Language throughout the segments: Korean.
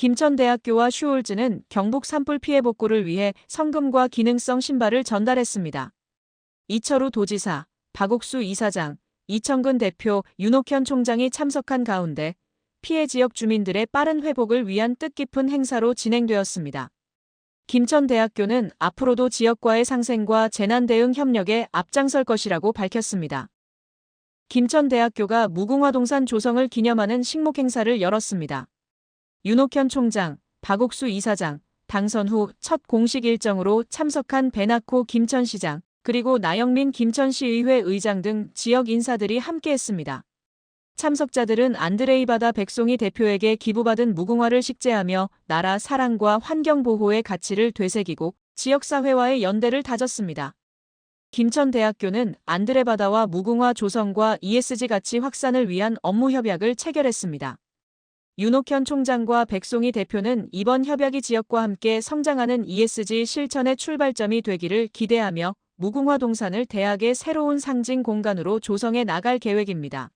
김천대학교와 슈올즈는 경북 산불 피해 복구를 위해 성금과 기능성 신발을 전달했습니다. 이철우 도지사, 박옥수 이사장, 이청근 대표, 윤옥현 총장이 참석한 가운데 피해 지역 주민들의 빠른 회복을 위한 뜻깊은 행사로 진행되었습니다. 김천대학교는 앞으로도 지역과의 상생과 재난 대응 협력에 앞장설 것이라고 밝혔습니다. 김천대학교가 무궁화동산 조성을 기념하는 식목 행사를 열었습니다. 윤옥현 총장, 박옥수 이사장, 당선 후 첫 공식 일정으로 참석한 배나코 김천시장, 그리고 나영민 김천시의회 의장 등 지역 인사들이 함께했습니다. 참석자들은 안드레이 바다 백송이 대표에게 기부받은 무궁화를 식재하며 나라 사랑과 환경 보호의 가치를 되새기고 지역사회와의 연대를 다졌습니다. 김천대학교는 안드레 바다와 무궁화 조성과 ESG 가치 확산을 위한 업무 협약을 체결했습니다. 윤옥현 총장과 백송이 대표는 이번 협약이 지역과 함께 성장하는 ESG 실천의 출발점이 되기를 기대하며 무궁화 동산을 대학의 새로운 상징 공간으로 조성해 나갈 계획입니다.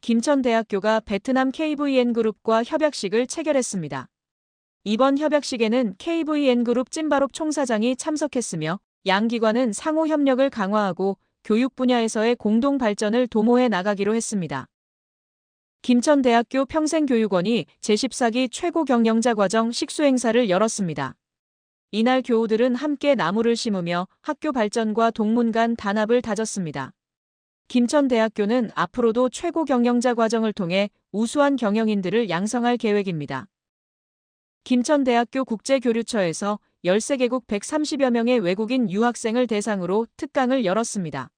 김천대학교가 베트남 KVN그룹과 협약식을 체결했습니다. 이번 협약식에는 KVN그룹 찐바롭 총사장이 참석했으며 양 기관은 상호 협력을 강화하고 교육 분야에서의 공동 발전을 도모해 나가기로 했습니다. 김천대학교 평생교육원이 제14기 최고 경영자 과정 식수 행사를 열었습니다. 이날 교우들은 함께 나무를 심으며 학교 발전과 동문 간 단합을 다졌습니다. 김천대학교는 앞으로도 최고 경영자 과정을 통해 우수한 경영인들을 양성할 계획입니다. 김천대학교 국제교류처에서 13개국 130여 명의 외국인 유학생을 대상으로 특강을 열었습니다.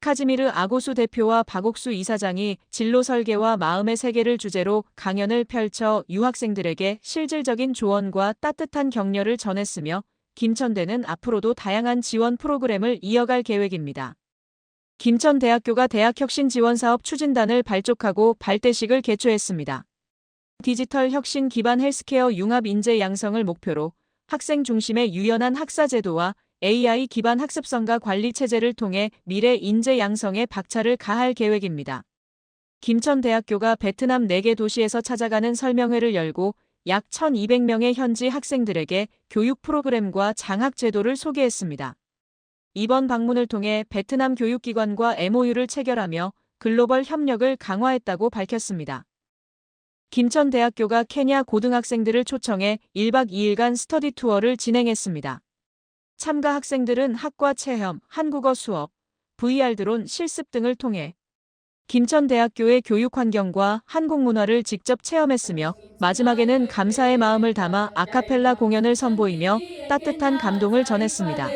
카즈미르 아고수 대표와 박옥수 이사장이 진로 설계와 마음의 세계를 주제로 강연을 펼쳐 유학생들에게 실질적인 조언과 따뜻한 격려를 전했으며 김천대는 앞으로도 다양한 지원 프로그램을 이어갈 계획입니다. 김천대학교가 대학혁신 지원사업 추진단을 발족하고 발대식을 개최했습니다. 디지털 혁신 기반 헬스케어 융합 인재 양성을 목표로 학생 중심의 유연한 학사 제도와 AI 기반 학습성과 관리 체제를 통해 미래 인재 양성에 박차를 가할 계획입니다. 김천대학교가 베트남 4개 도시에서 찾아가는 설명회를 열고 약 1,200명의 현지 학생들에게 교육 프로그램과 장학 제도를 소개했습니다. 이번 방문을 통해 베트남 교육기관과 MOU를 체결하며 글로벌 협력을 강화했다고 밝혔습니다. 김천대학교가 케냐 고등학생들을 초청해 1박 2일간 스터디 투어를 진행했습니다. 참가 학생들은 학과 체험, 한국어 수업, VR 드론 실습 등을 통해 김천대학교의 교육 환경과 한국 문화를 직접 체험했으며 마지막에는 감사의 마음을 담아 아카펠라 공연을 선보이며 따뜻한 감동을 전했습니다.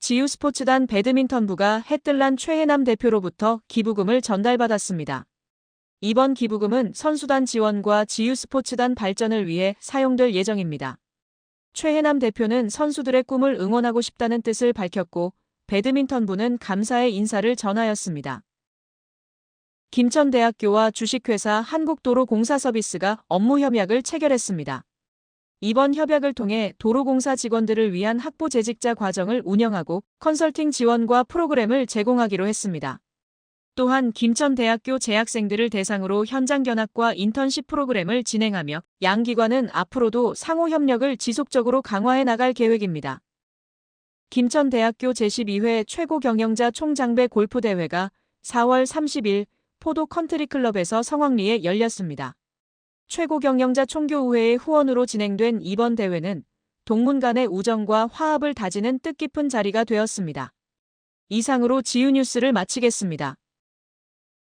지우스포츠단 배드민턴부가 해뜰란 최혜남 대표로부터 기부금을 전달받았습니다. 이번 기부금은 선수단 지원과 지유스포츠단 발전을 위해 사용될 예정입니다. 최혜남 대표는 선수들의 꿈을 응원하고 싶다는 뜻을 밝혔고 배드민턴부는 감사의 인사를 전하였습니다. 김천대학교와 주식회사 한국도로공사서비스가 업무 협약을 체결했습니다. 이번 협약을 통해 도로공사 직원들을 위한 학부 재직자 과정을 운영하고 컨설팅 지원과 프로그램을 제공하기로 했습니다. 또한 김천대학교 재학생들을 대상으로 현장 견학과 인턴십 프로그램을 진행하며 양 기관은 앞으로도 상호 협력을 지속적으로 강화해 나갈 계획입니다. 김천대학교 제12회 최고 경영자 총장배 골프대회가 4월 30일 포도 컨트리클럽에서 성황리에 열렸습니다. 최고 경영자 총교우회의 후원으로 진행된 이번 대회는 동문 간의 우정과 화합을 다지는 뜻깊은 자리가 되었습니다. 이상으로 지유뉴스를 마치겠습니다.